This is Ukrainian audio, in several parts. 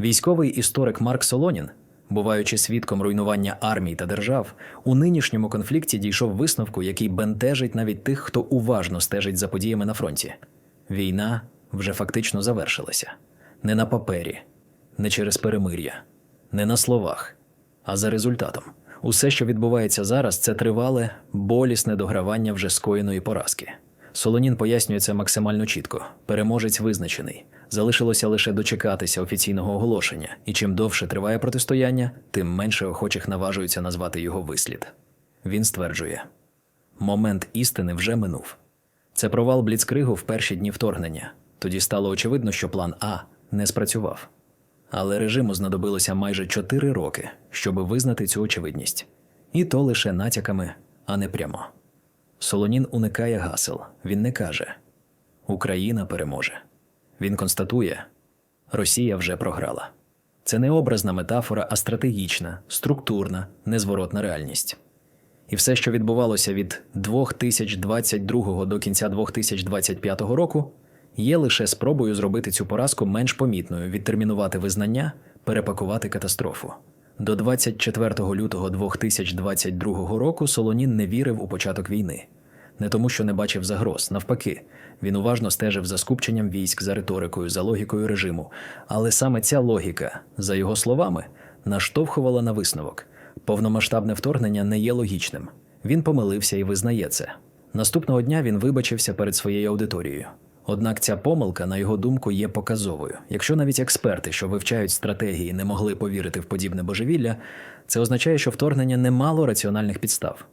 Військовий історик Марк Солонін, буваючи свідком руйнування армій та держав, у нинішньому конфлікті дійшов висновку, який бентежить навіть тих, хто уважно стежить за подіями на фронті. Війна вже фактично завершилася не на папері, не через перемир'я, не на словах, а за результатом. Усе, що відбувається зараз, це тривале, болісне догравання вже скоєної поразки. Солонін пояснює це максимально чітко. Переможець визначений. Залишилося лише дочекатися офіційного оголошення, і чим довше триває протистояння, тим менше охочих наважуються назвати його вислід. Він стверджує: момент істини вже минув. Це провал Бліцкригу в перші дні вторгнення. Тоді стало очевидно, що план А не спрацював. Але режиму знадобилося майже чотири роки, щоб визнати цю очевидність. І то лише натяками, а не прямо. Солонін уникає гасел. Він не каже Україна переможе. Він констатує Росія вже програла. Це не образна метафора, а стратегічна, структурна, незворотна реальність. І все, що відбувалося від 2022 до кінця 2025 року, є лише спробою зробити цю поразку менш помітною, відтермінувати визнання, перепакувати катастрофу. До 24 лютого 2022 року Солонін не вірив у початок війни. Не тому, що не бачив загроз, навпаки, він уважно стежив за скупченням військ, за риторикою, за логікою режиму. Але саме ця логіка, за його словами, наштовхувала на висновок. Повномасштабне вторгнення не є логічним. Він помилився і визнає це. Наступного дня він вибачився перед своєю аудиторією. Однак ця помилка, на його думку, є показовою. Якщо навіть експерти, що вивчають стратегії, не могли повірити в подібне божевілля, це означає, що вторгнення не мало раціональних підстав.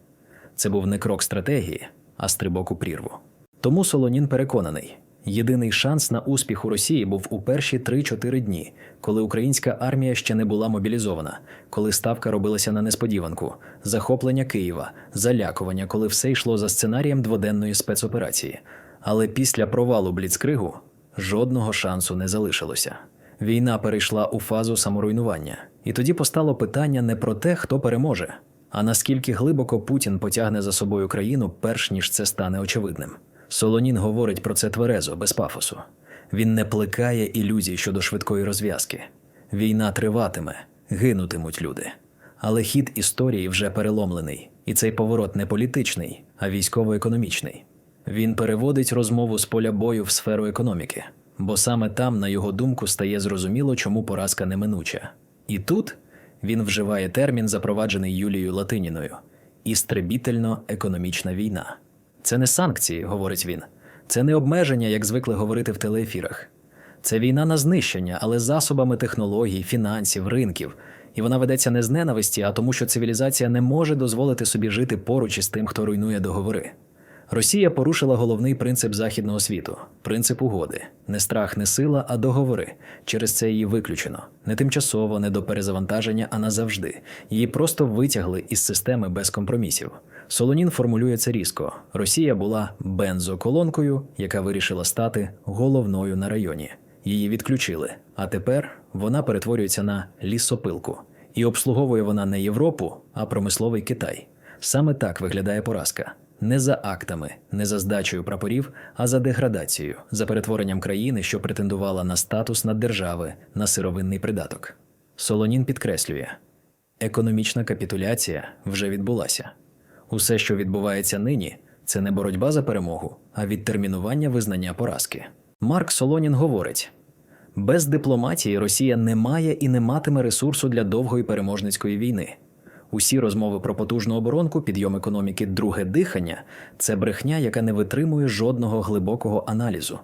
Це був не крок стратегії, а стрибок у прірву. Тому Солонін переконаний, єдиний шанс на успіх у Росії був у перші 3-4 дні, коли українська армія ще не була мобілізована, коли ставка робилася на несподіванку, захоплення Києва, залякування, коли все йшло за сценарієм дводенної спецоперації. Але після провалу Бліцкригу жодного шансу не залишилося. Війна перейшла у фазу саморуйнування, і тоді постало питання не про те, хто переможе, а наскільки глибоко Путін потягне за собою країну, перш ніж це стане очевидним. Солонін говорить про це тверезо, без пафосу. Він не плекає ілюзій щодо швидкої розв'язки. Війна триватиме, гинутимуть люди. Але хід історії вже переломлений, і цей поворот не політичний, а військово-економічний. Він переводить розмову з поля бою в сферу економіки, бо саме там, на його думку, стає зрозуміло, чому поразка неминуча. І тут він вживає термін, запроваджений Юлією Латиніною істребітельно-економічна війна. Це не санкції, говорить він, це не обмеження, як звикли говорити в телеефірах. Це війна на знищення, але засобами технологій, фінансів, ринків. І вона ведеться не з ненависті, а тому, що цивілізація не може дозволити собі жити поруч із тим, хто руйнує договори. Росія порушила головний принцип західного світу принцип угоди. Не страх, не сила, а договори. Через це її виключено. Не тимчасово, не до перезавантаження, а назавжди. Її просто витягли із системи без компромісів. Солонін формулює це різко. Росія була бензоколонкою, яка вирішила стати головною на районі. Її відключили, а тепер вона перетворюється на лісопилку. І обслуговує вона не Європу, а промисловий Китай. Саме так виглядає поразка. Не за актами, не за здачею прапорів, а за деградацією, за перетворенням країни, що претендувала на статус наддержави, на сировинний придаток. Солонін підкреслює: економічна капітуляція вже відбулася. Усе, що відбувається нині, це не боротьба за перемогу, а відтермінування визнання поразки. Марк Солонін говорить: без дипломатії Росія не має і не матиме ресурсу для довгої переможницької війни. Усі розмови про потужну оборонку, підйом економіки, друге дихання це брехня, яка не витримує жодного глибокого аналізу.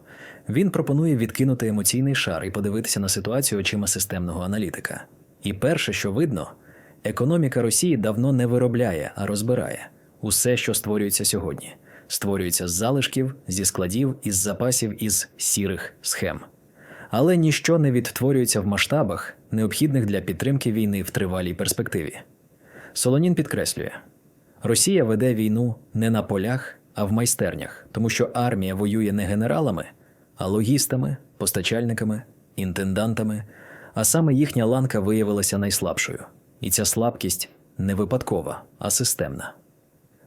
Він пропонує відкинути емоційний шар і подивитися на ситуацію очима системного аналітика. І перше, що видно, економіка Росії давно не виробляє, а розбирає усе, що створюється сьогодні. Створюється з залишків, зі складів, із запасів, із сірих схем. Але ніщо не відтворюється в масштабах, необхідних для підтримки війни в тривалій перспективі. Солонін підкреслює: Росія веде війну не на полях, а в майстернях, тому що армія воює не генералами, а логістами, постачальниками, інтендантами, а саме їхня ланка виявилася найслабшою. І ця слабкість не випадкова, а системна.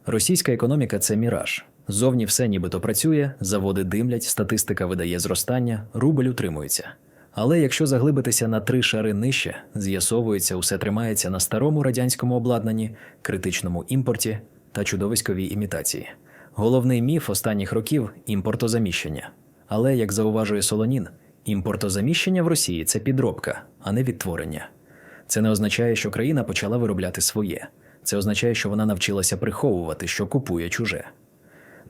Російська економіка це міраж. Зовні все нібито працює, заводи димлять, статистика видає зростання, рубль утримується. Але якщо заглибитися на три шари нижче, з'ясовується, усе тримається на старому радянському обладнанні, критичному імпорті та чудовиськовій імітації. Головний міф останніх років імпортозаміщення. Але, як зауважує Солонін, імпортозаміщення в Росії це підробка, а не відтворення. Це не означає, що країна почала виробляти своє. Це означає, що вона навчилася приховувати, що купує чуже.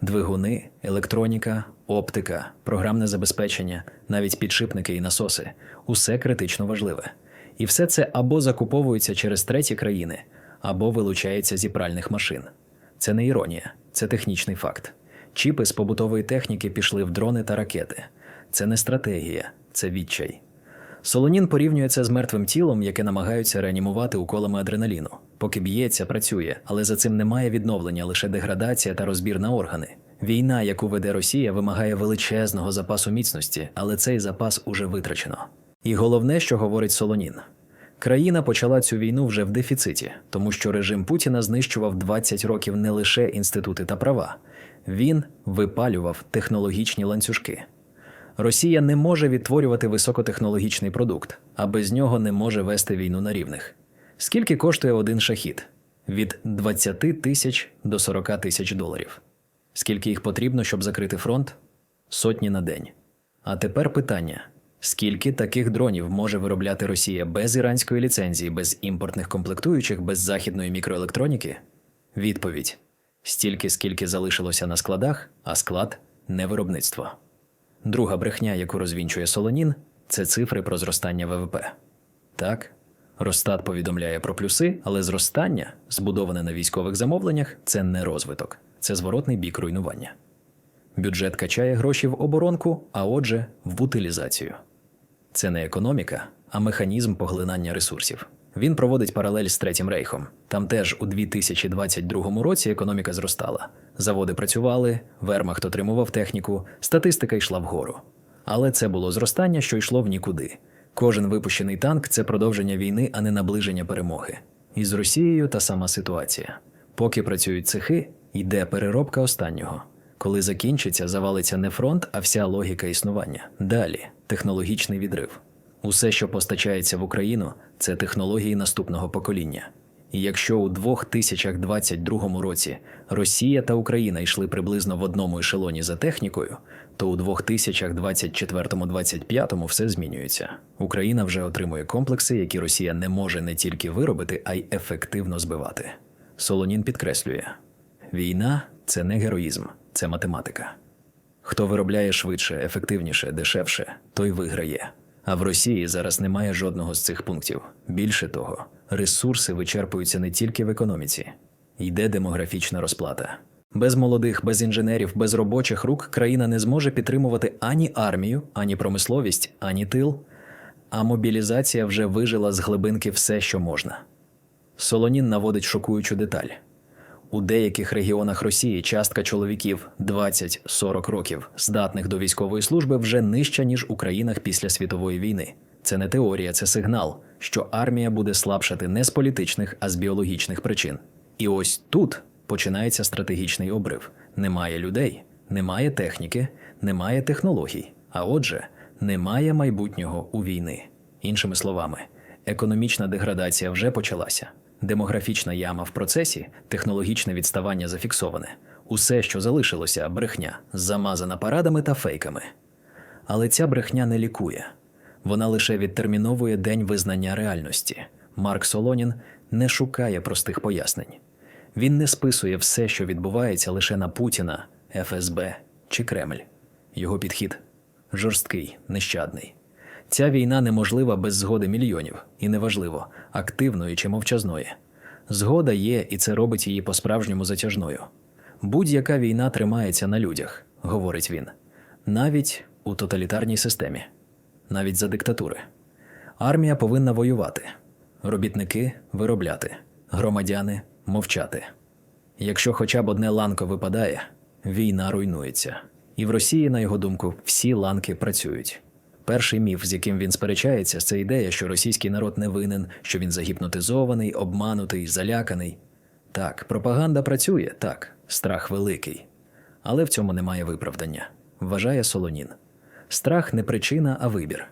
Двигуни, електроніка, оптика, програмне забезпечення, навіть підшипники і насоси усе критично важливе. І все це або закуповується через треті країни, або вилучається зі пральних машин. Це не іронія, це технічний факт. Чіпи з побутової техніки пішли в дрони та ракети. Це не стратегія, це відчай. Солонін порівнює це з мертвим тілом, яке намагаються реанімувати уколами адреналіну. Поки б'ється, працює, але за цим немає відновлення, лише деградація та розбір на органи. Війна, яку веде Росія, вимагає величезного запасу міцності, але цей запас уже витрачено. І головне, що говорить Солонін. Країна почала цю війну вже в дефіциті, тому що режим Путіна знищував 20 років не лише інститути та права, він випалював технологічні ланцюжки. Росія не може відтворювати високотехнологічний продукт, а без нього не може вести війну на рівних. Скільки коштує один шахід? Від 20 тисяч до 40 тисяч доларів. Скільки їх потрібно, щоб закрити фронт? Сотні на день. А тепер питання: скільки таких дронів може виробляти Росія без іранської ліцензії, без імпортних комплектуючих, без західної мікроелектроніки? Відповідь: стільки, скільки залишилося на складах, а склад не виробництво. Друга брехня, яку розвінчує Солонін, це цифри про зростання ВВП. Так, Росстат повідомляє про плюси, але зростання, збудоване на військових замовленнях, це не розвиток, це зворотний бік руйнування. Бюджет качає гроші в оборонку, а отже, в утилізацію. Це не економіка, а механізм поглинання ресурсів. Він проводить паралель з Третім рейхом. Там теж у 2022 році економіка зростала. Заводи працювали, вермахт отримував техніку, статистика йшла вгору. Але це було зростання, що йшло в нікуди. Кожен випущений танк це продовження війни, а не наближення перемоги. І з Росією та сама ситуація. Поки працюють цехи, йде переробка останнього. Коли закінчиться, завалиться не фронт, а вся логіка існування. Далі технологічний відрив. Усе, що постачається в Україну, це технології наступного покоління. Якщо у 2022 році Росія та Україна йшли приблизно в одному ешелоні за технікою, то у 2024-2025 все змінюється. Україна вже отримує комплекси, які Росія не може не тільки виробити, а й ефективно збивати. Солонін підкреслює: війна це не героїзм, це математика. Хто виробляє швидше, ефективніше, дешевше, той виграє. А в Росії зараз немає жодного з цих пунктів. Більше того, ресурси вичерпуються не тільки в економіці, йде демографічна розплата. Без молодих, без інженерів, без робочих рук країна не зможе підтримувати ані армію, ані промисловість, ані тил. А мобілізація вже вижила з глибинки все, що можна. Солонін наводить шокуючу деталь. У деяких регіонах Росії частка чоловіків 20-40 років, здатних до військової служби, вже нижча, ніж у країнах після світової війни. Це не теорія, це сигнал, що армія буде слабшати не з політичних, а з біологічних причин. І ось тут починається стратегічний обрив: немає людей, немає техніки, немає технологій. А отже, немає майбутнього у війни. Іншими словами, економічна деградація вже почалася. Демографічна яма в процесі, технологічне відставання зафіксоване. Усе, що залишилося, брехня, замазана парадами та фейками. Але ця брехня не лікує. Вона лише відтерміновує день визнання реальності. Марк Солонін не шукає простих пояснень. Він не списує все, що відбувається лише на Путіна, ФСБ чи Кремль. Його підхід жорсткий, нещадний. Ця війна неможлива без згоди мільйонів, і неважливо, активної чи мовчазної. Згода є, і це робить її по-справжньому затяжною. Будь-яка війна тримається на людях, говорить він, навіть у тоталітарній системі, навіть за диктатури. Армія повинна воювати, робітники виробляти, громадяни мовчати. Якщо хоча б одне ланко випадає, війна руйнується. І в Росії, на його думку, всі ланки працюють. Перший міф, з яким він сперечається, це ідея, що російський народ не винен, що він загіпнотизований, обманутий, заляканий. Так, пропаганда працює, так, страх великий. Але в цьому немає виправдання, вважає Солонін. Страх не причина, а вибір.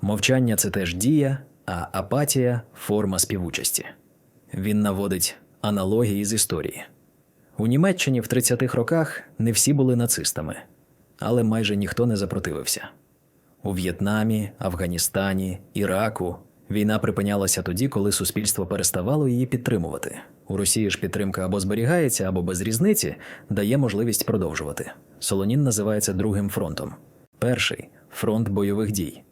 Мовчання це теж дія, а апатія форма співучасті. Він наводить аналогії з історії. У Німеччині в 30-х роках не всі були нацистами, але майже ніхто не запротивився. У В'єтнамі, Афганістані, Іраку війна припинялася тоді, коли суспільство переставало її підтримувати. У Росії ж підтримка або зберігається, або без різниці дає можливість продовжувати. Солонін називається другим фронтом. Перший фронт бойових дій,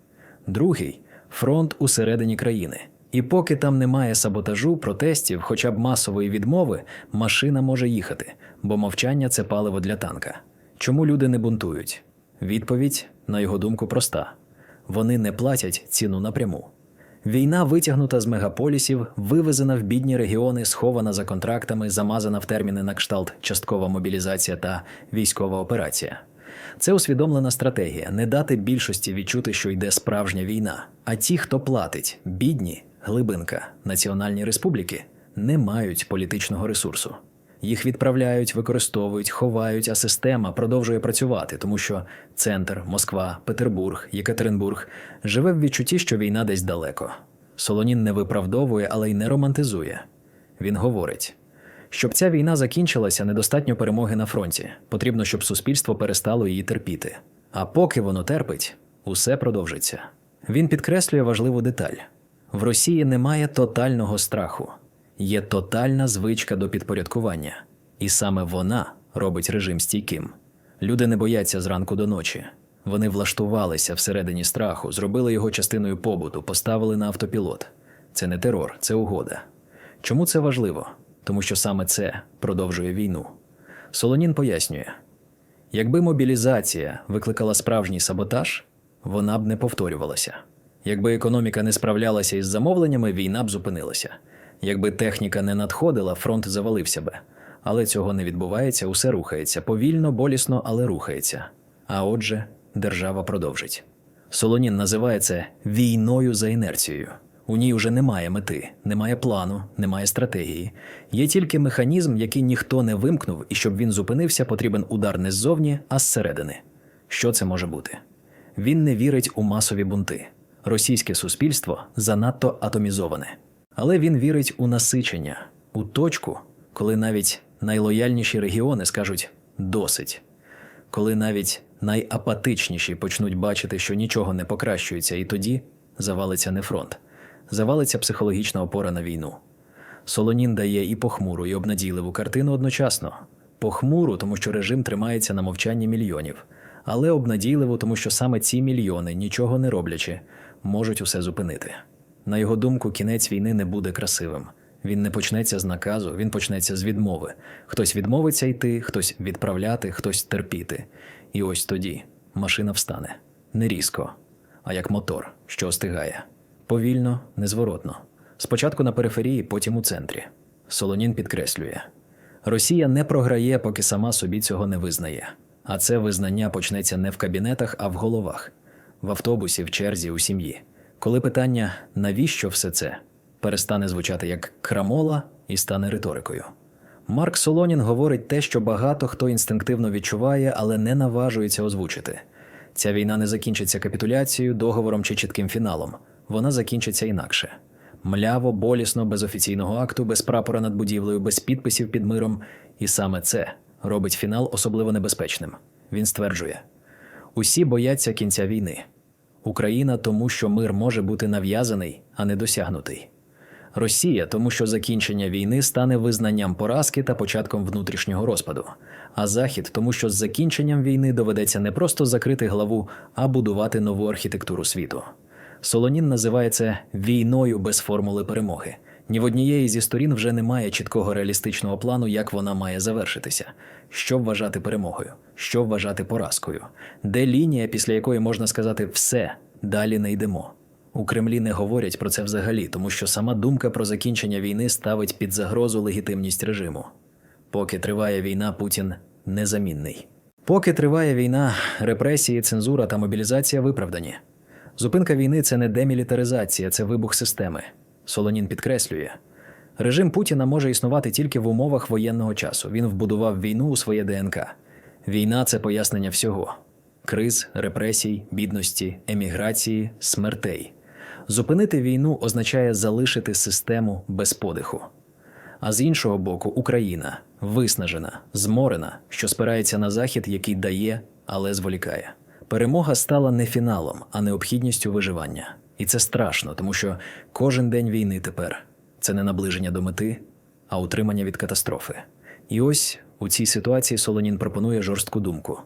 другий фронт усередині країни. І поки там немає саботажу, протестів, хоча б масової відмови, машина може їхати, бо мовчання це паливо для танка. Чому люди не бунтують? Відповідь, на його думку, проста: вони не платять ціну напряму. Війна витягнута з мегаполісів, вивезена в бідні регіони, схована за контрактами, замазана в терміни на кшталт часткова мобілізація та військова операція. Це усвідомлена стратегія не дати більшості відчути, що йде справжня війна. А ті, хто платить, бідні, глибинка, національні республіки, не мають політичного ресурсу. Їх відправляють, використовують, ховають, а система продовжує працювати, тому що центр, Москва, Петербург, Єкатеринбург живе в відчутті, що війна десь далеко. Солонін не виправдовує, але й не романтизує. Він говорить: щоб ця війна закінчилася, недостатньо перемоги на фронті. Потрібно, щоб суспільство перестало її терпіти. А поки воно терпить, усе продовжиться. Він підкреслює важливу деталь: в Росії немає тотального страху, є тотальна звичка до підпорядкування, і саме вона робить режим стійким. Люди не бояться зранку до ночі. Вони влаштувалися всередині страху, зробили його частиною побуту, поставили на автопілот. Це не терор, це угода. Чому це важливо? Тому що саме це продовжує війну. Солонін пояснює: якби мобілізація викликала справжній саботаж, вона б не повторювалася. Якби економіка не справлялася із замовленнями, війна б зупинилася. Якби техніка не надходила, фронт завалився би. Але цього не відбувається, усе рухається повільно, болісно, але рухається. А отже, держава продовжить. Солонін називає це війною за інерцією. У ній вже немає мети, немає плану, немає стратегії. Є тільки механізм, який ніхто не вимкнув, і щоб він зупинився, потрібен удар не ззовні, а зсередини. Що це може бути? Він не вірить у масові бунти. Російське суспільство занадто атомізоване. Але він вірить у насичення, у точку, коли навіть найлояльніші регіони скажуть досить, коли навіть найапатичніші почнуть бачити, що нічого не покращується, і тоді завалиться не фронт, завалиться психологічна опора на війну. Солонін дає і похмуру, і обнадійливу картину одночасно. Похмуру, тому що режим тримається на мовчанні мільйонів, але обнадійливу, тому що саме ці мільйони, нічого не роблячи, можуть усе зупинити. На його думку, кінець війни не буде красивим. Він не почнеться з наказу, він почнеться з відмови. Хтось відмовиться йти, хтось відправляти, хтось терпіти. І ось тоді машина встане не різко, а як мотор, що остигає. Повільно, незворотно. Спочатку на периферії, потім у центрі. Солонін підкреслює: Росія не програє, поки сама собі цього не визнає. А це визнання почнеться не в кабінетах, а в головах, в автобусі, в черзі, у сім'ї. Коли питання навіщо все це перестане звучати як крамола і стане риторикою. Марк Солонін говорить те, що багато хто інстинктивно відчуває, але не наважується озвучити. Ця війна не закінчиться капітуляцією, договором чи чітким фіналом. Вона закінчиться інакше. Мляво, болісно, без офіційного акту, без прапора над будівлею, без підписів під миром. І саме це робить фінал особливо небезпечним. Він стверджує: усі бояться кінця війни. Україна тому, що мир може бути нав'язаний, а не досягнутий. Росія тому, що закінчення війни стане визнанням поразки та початком внутрішнього розпаду. А Захід тому, що з закінченням війни доведеться не просто закрити главу, а будувати нову архітектуру світу. Солонін називає це війною без формули перемоги. Ні в однієї зі сторін вже немає чіткого реалістичного плану, як вона має завершитися, що вважати перемогою, що вважати поразкою, де лінія, після якої можна сказати все, далі не йдемо. У Кремлі не говорять про це взагалі, тому що сама думка про закінчення війни ставить під загрозу легітимність режиму. Поки триває війна, Путін незамінний. Поки триває війна, репресії, цензура та мобілізація виправдані. Зупинка війни це не демілітаризація, це вибух системи. Солонін підкреслює. Режим Путіна може існувати тільки в умовах воєнного часу. Він вбудував війну у своє ДНК. Війна це пояснення всього. криз, репресій, бідності, еміграції, смертей. Зупинити війну означає залишити систему без подиху. А з іншого боку, Україна виснажена, зморена, що спирається на захід, який дає, але зволікає. Перемога стала не фіналом, а необхідністю виживання. І це страшно, тому що кожен день війни тепер це не наближення до мети, а утримання від катастрофи. І ось у цій ситуації Солонін пропонує жорстку думку: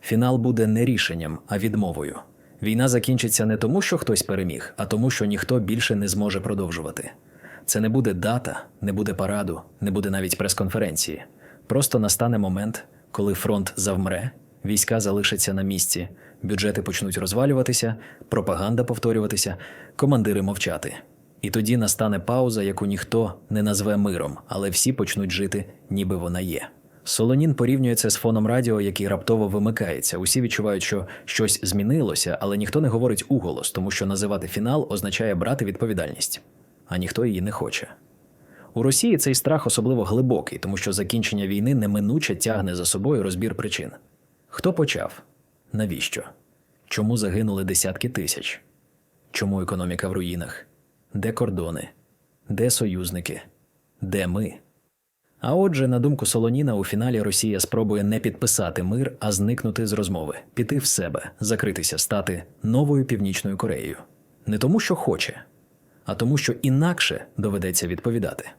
фінал буде не рішенням, а відмовою. Війна закінчиться не тому, що хтось переміг, а тому, що ніхто більше не зможе продовжувати. Це не буде дата, не буде параду, не буде навіть прес-конференції. Просто настане момент, коли фронт завмре, війська залишаться на місці, бюджети почнуть розвалюватися, пропаганда повторюватися, командири мовчати. І тоді настане пауза, яку ніхто не назве миром, але всі почнуть жити, ніби вона є. Солонін порівнює це з фоном радіо, який раптово вимикається. Усі відчувають, що щось змінилося, але ніхто не говорить уголос, тому що називати фінал означає брати відповідальність, а ніхто її не хоче. У Росії цей страх особливо глибокий, тому що закінчення війни неминуче тягне за собою розбір причин. Хто почав? Навіщо? Чому загинули десятки тисяч? Чому економіка в руїнах? Де кордони? Де союзники? Де ми? А отже, на думку Солоніна, у фіналі Росія спробує не підписати мир, а зникнути з розмови, піти в себе, закритися, стати новою Північною Кореєю. Не тому, що хоче, а тому, що інакше доведеться відповідати.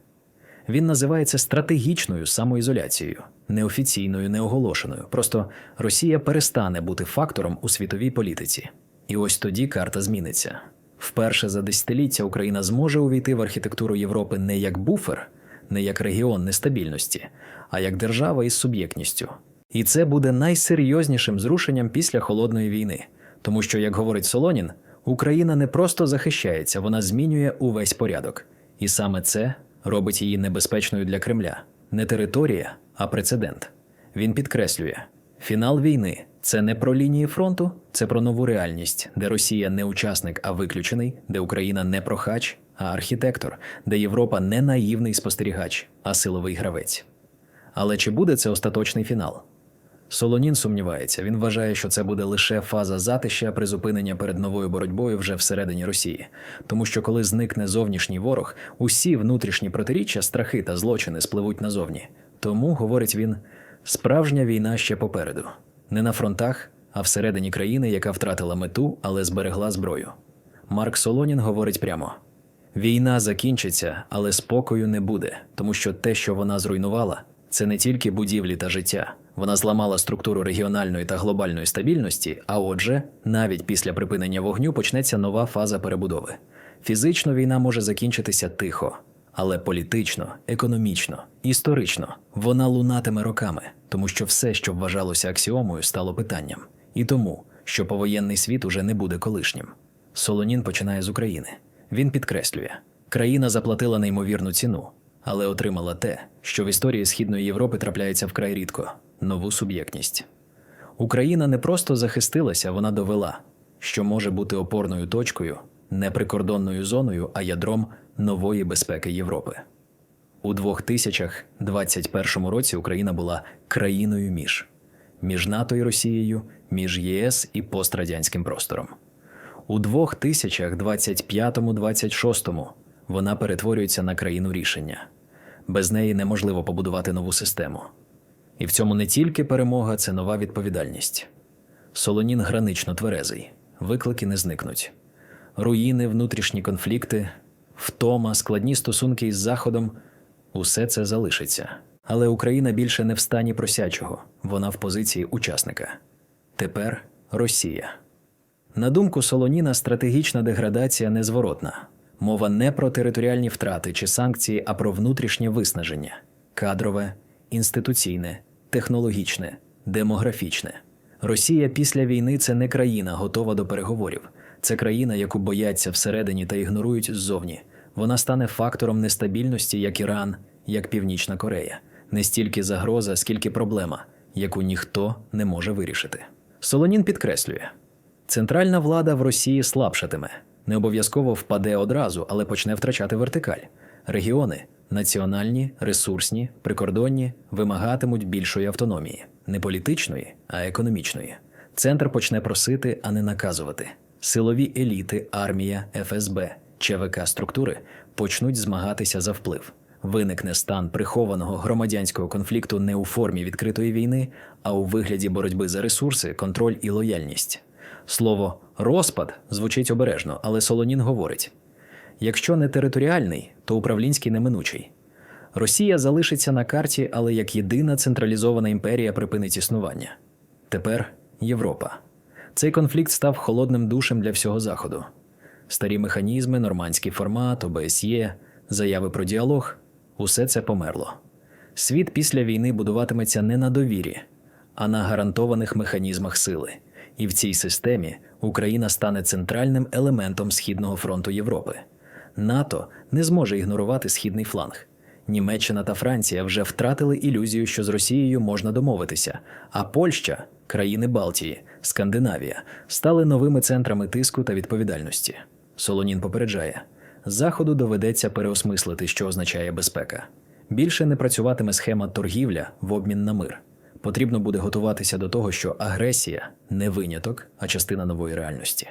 Він називає це стратегічною самоізоляцією, неофіційною, неоголошеною. Просто Росія перестане бути фактором у світовій політиці. І ось тоді карта зміниться. Вперше за десятиліття Україна зможе увійти в архітектуру Європи не як буфер, не як регіон нестабільності, а як держава із суб'єктністю. І це буде найсерйознішим зрушенням після холодної війни, тому що, як говорить Солонін, Україна не просто захищається, вона змінює увесь порядок. І саме це робить її небезпечною для Кремля не територія, а прецедент. Він підкреслює: фінал війни це не про лінії фронту, це про нову реальність, де Росія не учасник, а виключений, де Україна не прохач, а архітектор, де Європа не наївний спостерігач, а силовий гравець. Але чи буде це остаточний фінал? Солонін сумнівається. Він вважає, що це буде лише фаза затища призупинення перед новою боротьбою вже всередині Росії, тому що коли зникне зовнішній ворог, усі внутрішні протиріччя, страхи та злочини спливуть назовні. Тому, говорить він, справжня війна ще попереду, не на фронтах, а всередині країни, яка втратила мету, але зберегла зброю. Марк Солонін говорить прямо: війна закінчиться, але спокою не буде, тому що те, що вона зруйнувала, це не тільки будівлі та життя. Вона зламала структуру регіональної та глобальної стабільності, а отже, навіть після припинення вогню почнеться нова фаза перебудови. Фізично війна може закінчитися тихо, але політично, економічно, історично вона лунатиме роками, тому що все, що вважалося аксіомою, стало питанням, і тому, що повоєнний світ уже не буде колишнім. Солонін починає з України. Він підкреслює, країна заплатила неймовірну ціну, але отримала те, що в історії Східної Європи трапляється вкрай рідко нову суб'єктність. Україна не просто захистилася, вона довела, що може бути опорною точкою, не прикордонною зоною, а ядром нової безпеки Європи. У 2021 році Україна була країною між між НАТО і Росією, між ЄС і пострадянським простором. У 2025-26 вона перетворюється на країну рішення. Без неї неможливо побудувати нову систему. І в цьому не тільки перемога, це нова відповідальність. Солонін гранично тверезий, виклики не зникнуть. Руїни, внутрішні конфлікти, втома, складні стосунки із Заходом усе це залишиться. Але Україна більше не в стані просячого, вона в позиції учасника. Тепер Росія. На думку Солоніна, стратегічна деградація незворотна. Мова не про територіальні втрати чи санкції, а про внутрішнє виснаження кадрове, інституційне, технологічне, демографічне. Росія після війни це не країна, готова до переговорів. Це країна, яку бояться всередині та ігнорують ззовні. Вона стане фактором нестабільності, як Іран, як Північна Корея. Не стільки загроза, скільки проблема, яку ніхто не може вирішити. Солонін підкреслює: центральна влада в Росії слабшатиме, не обов'язково впаде одразу, але почне втрачати вертикаль. Регіони національні, ресурсні, прикордонні вимагатимуть більшої автономії, не політичної, а економічної. Центр почне просити, а не наказувати. Силові еліти, армія, ФСБ, ЧВК структури почнуть змагатися за вплив. Виникне стан прихованого громадянського конфлікту не у формі відкритої війни, а у вигляді боротьби за ресурси, контроль і лояльність. Слово розпад звучить обережно, але Солонін говорить: якщо не територіальний, то управлінський неминучий. Росія залишиться на карті, але як єдина централізована імперія припинить існування. Тепер Європа. Цей конфлікт став холодним душем для всього Заходу. Старі механізми, нормандський формат, ОБСЄ, заяви про діалог усе це померло. Світ після війни будуватиметься не на довірі, а на гарантованих механізмах сили. І в цій системі Україна стане центральним елементом Східного фронту Європи. НАТО не зможе ігнорувати східний фланг. Німеччина та Франція вже втратили ілюзію, що з Росією можна домовитися, а Польща, країни Балтії, Скандинавія стали новими центрами тиску та відповідальності. Солонін попереджає: Заходу доведеться переосмислити, що означає безпека. Більше не працюватиме схема торгівля в обмін на мир. Потрібно буде готуватися до того, що агресія не виняток, а частина нової реальності.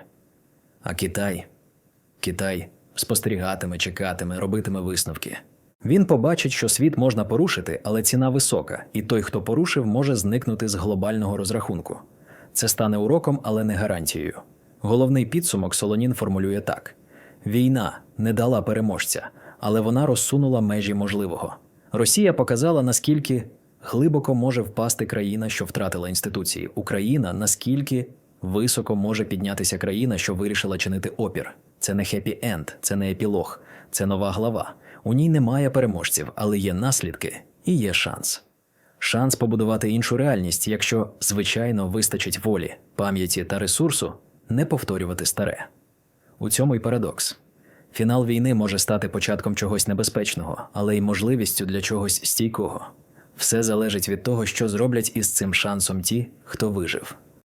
А Китай Китай спостерігатиме, чекатиме, робитиме висновки. Він побачить, що світ можна порушити, але ціна висока, і той, хто порушив, може зникнути з глобального розрахунку. Це стане уроком, але не гарантією. Головний підсумок Солонін формулює так: війна не дала переможця, але вона розсунула межі можливого. Росія показала, наскільки глибоко може впасти країна, що втратила інституції. Україна наскільки високо може піднятися країна, що вирішила чинити опір. Це не хеппі-енд, це не епілог, це нова глава. У ній немає переможців, але є наслідки і є шанс. Шанс побудувати іншу реальність, якщо, звичайно, вистачить волі, пам'яті та ресурсу не повторювати старе. У цьому й парадокс. Фінал війни може стати початком чогось небезпечного, але й можливістю для чогось стійкого. Все залежить від того, що зроблять із цим шансом ті, хто вижив.